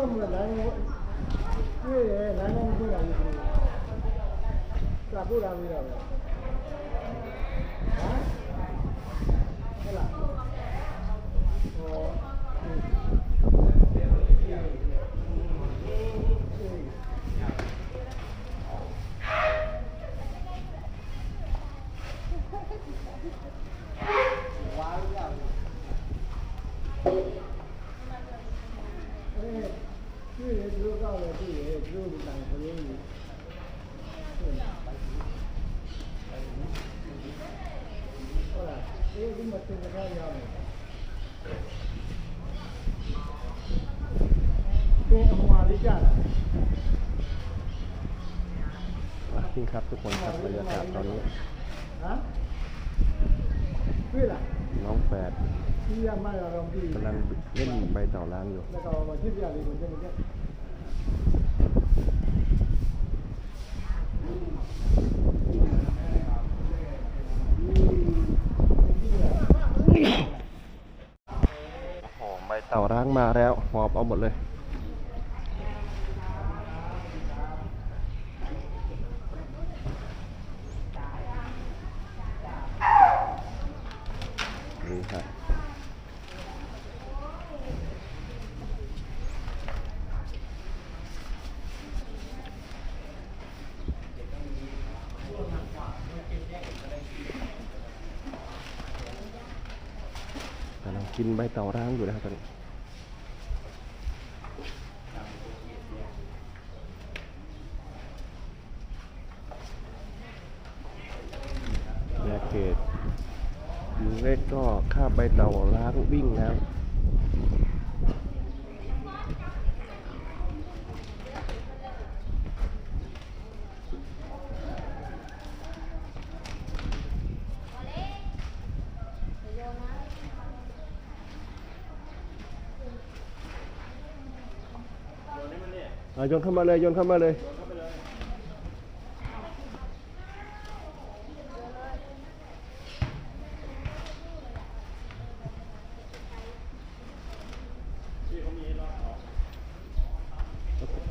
တော့မလားနိုင်တွေ့ရနိုင်နိုင်တွေ့တာကြီးစာပို့လာပြီးတော့ဟမ်ဟုတ်လားဟော นี่ครับทุกคนครับบรรยากาศตอนนี้น้องแฝดกำลังเล่นใบเต่าล้านอยู่ อบเอาหมดเลย นี่ครับกำลังกินใบเต่าร้างอยู่นะครับตอนนี้แยก เกตยุงเล็กก็คาบใบเต่าล้างวิ่งแล้วอะโยนเข้ามาเลยโยนเข้ามาเลย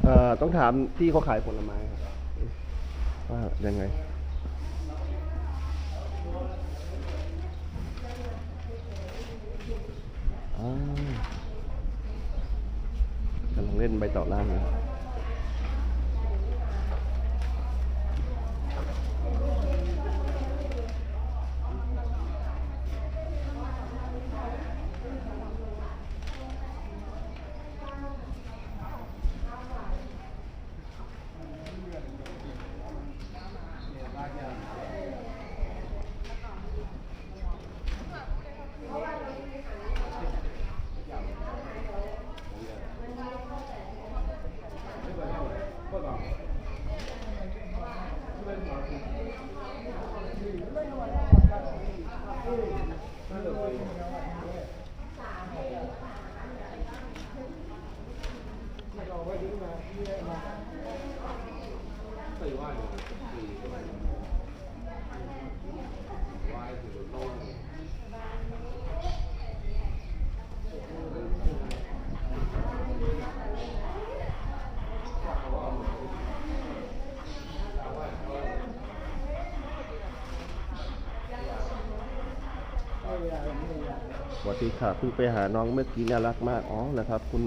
อ่อต้องถามที่เขาขายผลไม้ครับว่ายังไง อ่ากำลังเล่นใบต่อล่างอยู่ สวัสดีค่ะเพิ่งไปหาน้องเมื่อกี้น่ารักมาก อ๋อ นะครับ คุณ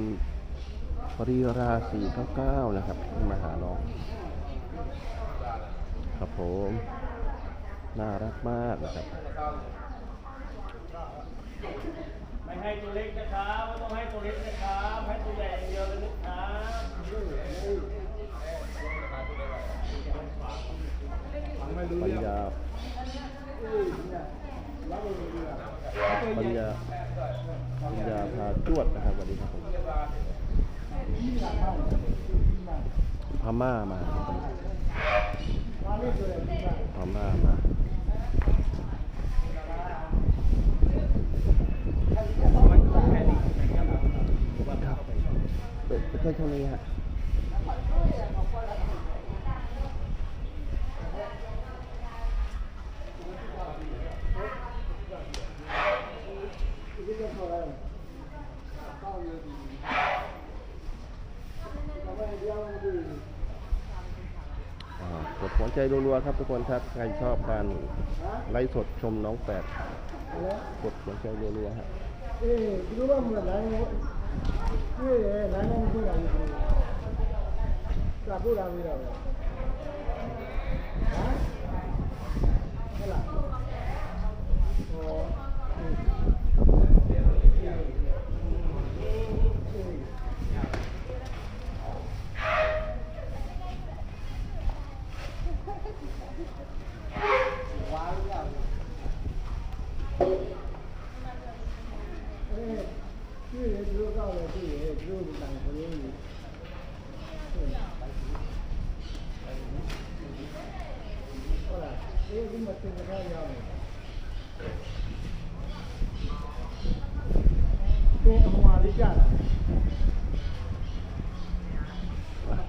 ปรีราสี่เก้าเก้านะครับ มาหาน้อง ครับผม น่ารักมากนะครับ ไม่ให้ตัวเล็กนะครับไม่ต้องให้ตัวเล็กนะครับให้ตัวใหญ่อย่างเดียวเลยนะครับปัญญาปัญญาปัญญาพาจ วดนะครับสวัสดีครับผมพม่ามาพม่ามาครับเปิดไปเท่านี้ฮะ เใจรัวๆครับทุกคนครับ ใครชอบการไลฟ์สดชมน้องแปดกดหัวใจรัวๆฮะเอ๊ะรู้ว่ามันไหนเอ๊ะไหนมันที่ไหกับรู้ดาวไม่ด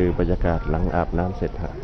คือบรรยากาศหลังอาบน้ำเสร็จฮะ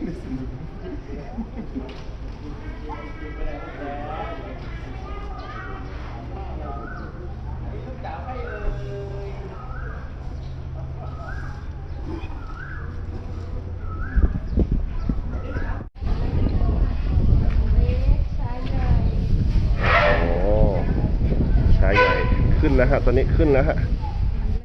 ขึ้นแล้วฮะ ตอนนี้ขึ้นแล้วฮะ